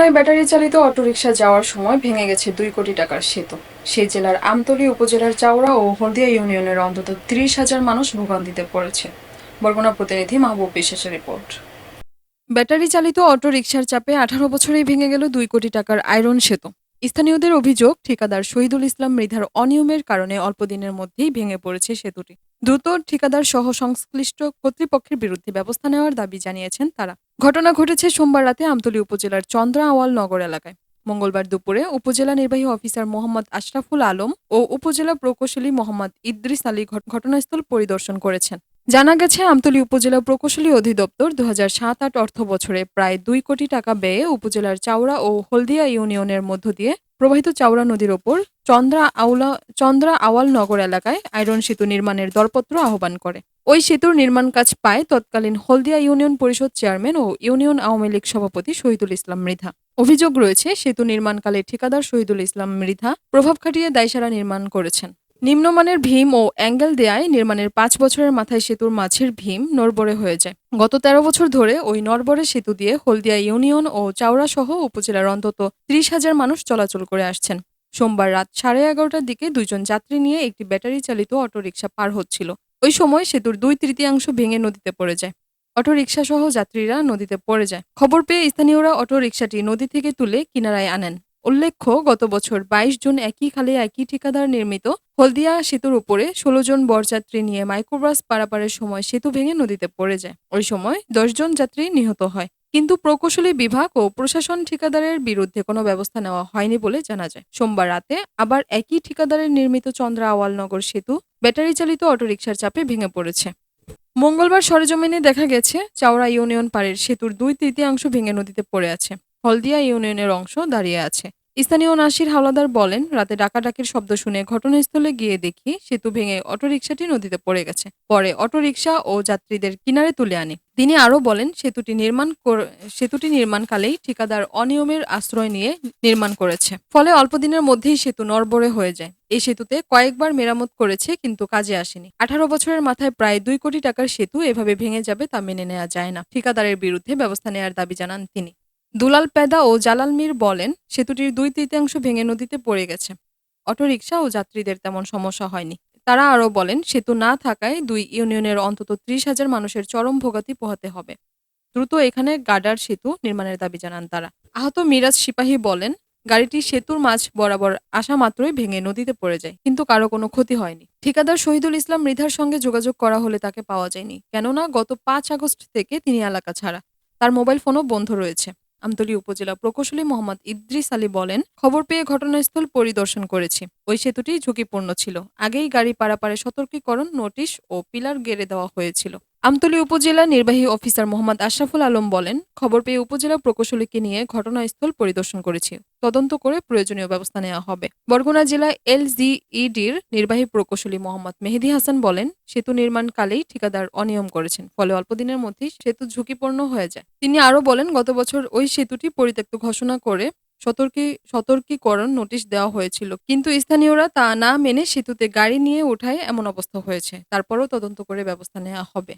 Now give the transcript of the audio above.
বরগুনায় battery চালিত autorickshaw যাওয়ার সময় ভেঙে গেছে দুই কোটি টাকার সেতু। সেই জেলার আমতলী উপজেলার চাওড়া ও হলদিয়া ইউনিয়নের অন্তত ত্রিশ হাজার মানুষ ভোগান্তিতে পড়েছে। বরগুনা প্রতিনিধি মাহবুব বিশ্বাসের রিপোর্ট। ব্যাটারি চালিত অটোরিকশার চাপে আঠারো বছরেই ভেঙে গেল দুই কোটি টাকার আয়রন সেতু। স্থানীয়দের অভিযোগ, ঠিকাদার শহীদুল ইসলাম মৃধার অনিয়মের কারণে অল্পদিনের মধ্যেই ভেঙে পড়েছে সেতুটি। দ্রুত ঠিকাদার সহ সংশ্লিষ্ট কর্তৃপক্ষের বিরুদ্ধে ব্যবস্থা নেওয়ার দাবি জানিয়েছেন তারা। ঘটনা ঘটেছে সোমবার রাতে আমতলী উপজেলার চন্দ্রা আওয়াল নগর এলাকায়। মঙ্গলবার দুপুরে উপজেলা নির্বাহী অফিসার মোহাম্মদ আশরাফুল আলম ও উপজেলা প্রকৌশলী মোহাম্মদ ইদ্রিস আলী ঘটনাস্থল পরিদর্শন করেছেন। জানা গেছে, আমতলী উপজেলা প্রকৌশলী অধিদপ্তর দু হাজার সাত আট অর্থ বছরে প্রায় দুই কোটি টাকা ব্যয়ে উপজেলার চাওড়া ও হলদিয়া ইউনিয়নের মধ্য দিয়ে প্রবাহিত চাওড়া নদীর ওপর চন্দ্রা আউলা, চন্দ্রা আওয়াল নগর এলাকায় আয়রন সেতু নির্মাণের দরপত্র আহ্বান করে। ওই সেতুর নির্মাণ কাজ পায় তৎকালীন হলদিয়া ইউনিয়ন পরিষদ চেয়ারম্যান ও ইউনিয়ন আওয়ামী লীগ সভাপতি শহীদুল ইসলাম মৃধা। অভিযোগ রয়েছে, সেতু নির্মাণকালে ঠিকাদার শহীদুল ইসলাম মৃধা প্রভাব খাটিয়ে দায়সারা নির্মাণ করেছেন। নিম্নমানের ভীম ও অ্যাঙ্গেল দেয়ায় নির্মাণের পাঁচ বছরের মাথায় সেতুর মাঝের ভীম নড়বড়ে হয়ে যায় গত তেরো বছর ধরে ওই নড়বড়ে সেতু দিয়ে হলদিয়া ইউনিয়ন ও চাওড়া সহ উপজেলার অন্তত ত্রিশ হাজার মানুষ চলাচল করে আসছেন। সোমবার রাত সাড়ে এগারোটার দিকে দুইজন যাত্রী নিয়ে একটি ব্যাটারি চালিত অটোরিকশা পার হচ্ছিল। ওই সময় সেতুর দুই তৃতীয়াংশ ভেঙে নদীতে পড়ে যায়। অটোরিকশা সহ যাত্রীরা নদীতে পড়ে যায়। খবর পেয়ে স্থানীয়রা অটোরিকশাটি নদী থেকে তুলে কিনারায় আনেন। উল্লেখ্য, গত বছর বাইশ জুন একই খালে একই ঠিকাদার নির্মিত হলদিয়া সেতুর উপরে ষোলো জন বরযাত্রী নিয়ে মাইক্রোবাস পারাপারের সময় সেতু ভেঙে নদীতে পড়ে যায়। ওই সময় দশ জন যাত্রী নিহত হয়। কিন্তু প্রকৌশলী বিভাগ ও প্রশাসন ঠিকাদারের বিরুদ্ধে কোনো ব্যবস্থা নেওয়া হয়নি বলে জানা যায়। সোমবার রাতে আবার একই ঠিকাদারের নির্মিত চন্দ্রা আওয়ালনগর সেতু ব্যাটারি চালিত অটোরিকশার চাপে ভেঙে পড়েছে। মঙ্গলবার সরেজমিনে দেখা গেছে, চাওড়া ইউনিয়ন পাড়ের সেতুর দুই তৃতীয়াংশ ভেঙে নদীতে পড়ে আছে। হলদিয়া ইউনিয়নের অংশ দাঁড়িয়ে আছে। স্থানীয় নাসির হাওলাদার বলেন, রাতে ডাকাডাকির শব্দ শুনে ঘটনাস্থলে গিয়ে দেখি সেতু ভেঙে অটোরিকশাটি নদীতে পড়ে গেছে। পরে অটোরিকশা ও যাত্রীদের কিনারে তুলে আনে। তিনি আরও বলেন, সেতুটি নির্মাণ সেতুটি নির্মাণকালেই ঠিকাদার অনিয়মের আশ্রয় নিয়ে নির্মাণ করেছে। ফলে অল্প দিনের মধ্যেই সেতু নড়বড়ে হয়ে যায়। এই সেতুতে কয়েকবার মেরামত করেছে, কিন্তু কাজে আসেনি। আঠারো বছরের মাথায় প্রায় দুই কোটি টাকার সেতু এভাবে ভেঙে যাবে তা মেনে নেওয়া যায় না। ঠিকাদারের বিরুদ্ধে ব্যবস্থা নেওয়ার দাবি জানান তিনি। দুলাল পেদা ও জালাল মির বলেন, সেতুটির দুই তৃতীয়াংশ ভেঙে নদীতে পড়ে গেছে। অটোরিকশা ও যাত্রীদের তেমন সমস্যা হয়নি। তারা আরও বলেন, সেতু না থাকায় দুই ইউনিয়নের অন্তত ত্রিশ হাজার মানুষের চরম ভোগাতি পোহাতে হবে। দ্রুত এখানে গার্ডার সেতু নির্মাণের দাবি জানান তারা। আহত মিরাজ সিপাহী বলেন, গাড়িটি সেতুর মাঝ বরাবর আসা মাত্রই ভেঙে নদীতে পড়ে যায়, কিন্তু কারও কোনো ক্ষতি হয়নি। ঠিকাদার শহীদুল ইসলাম মৃধার সঙ্গে যোগাযোগ করা হলে তাকে পাওয়া যায়নি, কেননা গত পাঁচ আগস্ট থেকে তিনি এলাকা ছাড়া। তার মোবাইল ফোনও বন্ধ রয়েছে। আমতলী উপজেলা প্রকৌশলী মোহাম্মদ ইদ্রিস আলী বলেন, খবর পেয়ে ঘটনাস্থল পরিদর্শন করেছি। ওই সেতুটি ঝুঁকিপূর্ণ ছিল। আগেই গাড়ি পারাপারে সতর্কীকরণ, নোটিশ ও পিলার গেড়ে দেওয়া হয়েছিল। আমতলী উপজেলা নির্বাহী অফিসার মোহাম্মদ আশরাফুল আলম বলেন, খবর পেয়ে উপজেলা প্রকৌশলীকে নিয়ে ঘটনাস্থল পরিদর্শন করেছি। তদন্ত করে প্রয়োজনীয় ব্যবস্থা নেওয়া হবে। বরগুনা জেলা এলজিইডির নির্বাহী প্রকৌশলী মোহাম্মদ মেহেদি হাসান বলেন, সেতু নির্মাণকালেই ঠিকাদার অনিয়ম করেছেন, ফলে অল্প দিনের মধ্যেই সেতু ঝুঁকিপূর্ণ হয়ে যায়। তিনি আরও বলেন, গত বছর ওই সেতুটি পরিত্যক্ত ঘোষণা করে সতর্কী, সতর্কীকরণ নোটিশ দেওয়া হয়েছিল। কিন্তু স্থানীয়রা তা না মেনে সেতুতে গাড়ি নিয়ে ওঠায় এমন অবস্থা হয়েছে। তারপরও তদন্ত করে ব্যবস্থা নেওয়া হবে।